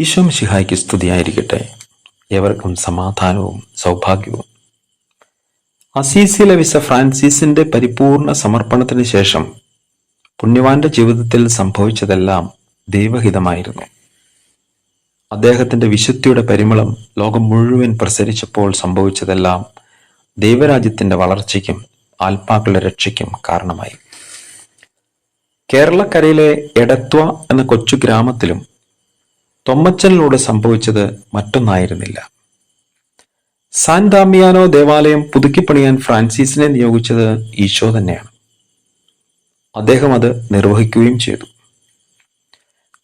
ഈശോ മിശിഹായ്ക്ക് സ്തുതിയായിരിക്കട്ടെ. എവർക്കും സമാധാനവും സൗഭാഗ്യവും. അസീസിലെ വിസ ഫ്രാൻസിസിന്റെ പരിപൂർണ സമർപ്പണത്തിന് ശേഷം പുണ്യവാന്റെ ജീവിതത്തിൽ സംഭവിച്ചതെല്ലാം ദൈവഹിതമായിരുന്നു. അദ്ദേഹത്തിന്റെ വിശുദ്ധിയുടെ പരിമളം ലോകം മുഴുവൻ പ്രസരിച്ചപ്പോൾ സംഭവിച്ചതെല്ലാം ദൈവരാജ്യത്തിന്റെ വളർച്ചയ്ക്കും ആത്മാക്കളുടെ രക്ഷയ്ക്കും കാരണമായി. കേരളക്കരയിലെ എടത്വ എന്ന കൊച്ചു ഗ്രാമത്തിലും തൊമ്മച്ചനിലൂടെ സംഭവിച്ചത് മറ്റൊന്നായിരുന്നില്ല. സാൻ ദാമിയാനോ ദേവാലയം പുതുക്കിപ്പണിയാൻ ഫ്രാൻസിസിനെ നിയോഗിച്ചത് ഈശോ തന്നെയാണ്. അദ്ദേഹം അത് നിർവഹിക്കുകയും ചെയ്തു.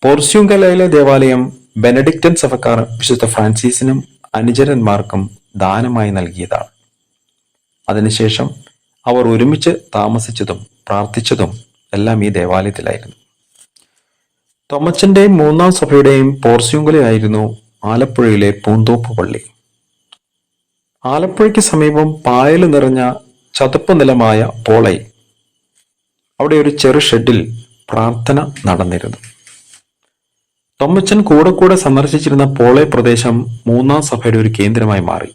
പോർസ്യൂങ്കലയിലെ ദേവാലയം ബെനഡിക്റ്റൻ സഭക്കാർ വിശുദ്ധ ഫ്രാൻസിസിനും അനുചരന്മാർക്കും ദാനമായി നൽകിയതാണ്. അതിനുശേഷം അവർ ഒരുമിച്ച് താമസിച്ചതും പ്രാർത്ഥിച്ചതും എല്ലാം ഈ ദേവാലയത്തിലായിരുന്നു. തൊമ്മച്ചന്റെയും മൂന്നാം സഭയുടെയും പോർസ്യൂങ്കലയായിരുന്നു ആലപ്പുഴയിലെ പൂന്തോപ്പ് പള്ളി. ആലപ്പുഴയ്ക്ക് സമീപം പായൽ നിറഞ്ഞ ചതുപ്പ് നിലമായ പോളൈ അവിടെ ഒരു ചെറു ഷെഡിൽ പ്രാർത്ഥന നടന്നിരുന്നു. തൊമ്മച്ചൻ കൂടെ കൂടെ സന്ദർശിച്ചിരുന്ന പോളെ പ്രദേശം മൂന്നാം സഭയുടെ ഒരു കേന്ദ്രമായി മാറി.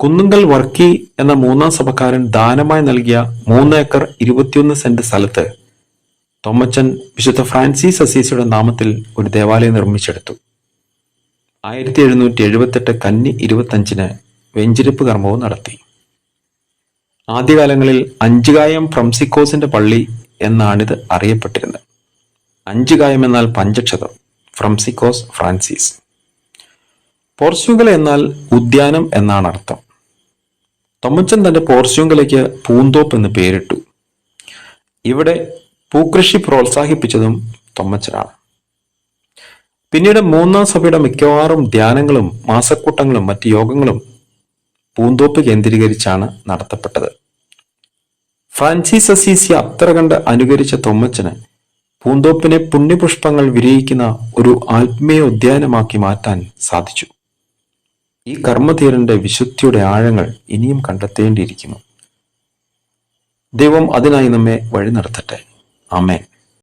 കുന്നുങ്കൽ വർക്കി എന്ന മൂന്നാം സഭക്കാരൻ ദാനമായി നൽകിയ മൂന്ന് ഏക്കർ ഇരുപത്തിയൊന്ന് സെന്റ് സ്ഥലത്ത് തൊമ്മച്ചൻ വിശുദ്ധ ഫ്രാൻസിസ് അസീസിയുടെ നാമത്തിൽ ഒരു ദേവാലയം നിർമ്മിച്ചെടുത്തു. ആയിരത്തി എഴുന്നൂറ്റി എഴുപത്തെട്ട് കന്നി ഇരുപത്തഞ്ചിന് വെഞ്ചിരിപ്പ് കർമ്മവും നടത്തി. ആദ്യകാലങ്ങളിൽ അഞ്ചുകായം ഫ്രംസിക്കോസിന്റെ പള്ളി എന്നാണിത് അറിയപ്പെട്ടിരുന്നത്. അഞ്ചുകായം എന്നാൽ പഞ്ചക്ഷതം ഫ്രംസിക്കോസ് ഫ്രാൻസിസ്. പോർച്ചുഗൽ എന്നാൽ ഉദ്യാനം എന്നാണ് അർത്ഥം. തൊമ്മച്ചൻ തന്റെ പോർച്ചുഗലേക്ക് പൂന്തോപ്പ് എന്ന് പേരിട്ടു. ഇവിടെ പൂക്കൃഷി പ്രോത്സാഹിപ്പിച്ചതും തൊമ്മച്ചനാണ്. പിന്നീട് മൂന്നാം സഭയുടെ മിക്കവാറും ധ്യാനങ്ങളും മാസക്കൂട്ടങ്ങളും മറ്റ് യോഗങ്ങളും പൂന്തോപ്പ് കേന്ദ്രീകരിച്ചാണ് നടത്തപ്പെട്ടത്. ഫ്രാൻസിസ് അസീസി അത്ര കണ്ട് അനുകരിച്ച തൊമ്മച്ചന് പൂന്തോപ്പിനെ പുണ്യപുഷ്പങ്ങൾ വിരയിക്കുന്ന ഒരു ആത്മീയ ഉദ്യാനമാക്കി മാറ്റാൻ സാധിച്ചു. ഈ കർമ്മധീരന്റെ വിശുദ്ധിയുടെ ആഴങ്ങൾ ഇനിയും കണ്ടെത്തേണ്ടിയിരിക്കുന്നു. ദൈവം അതിനായി നമ്മെ വഴി നടത്തട്ടെ. Amen.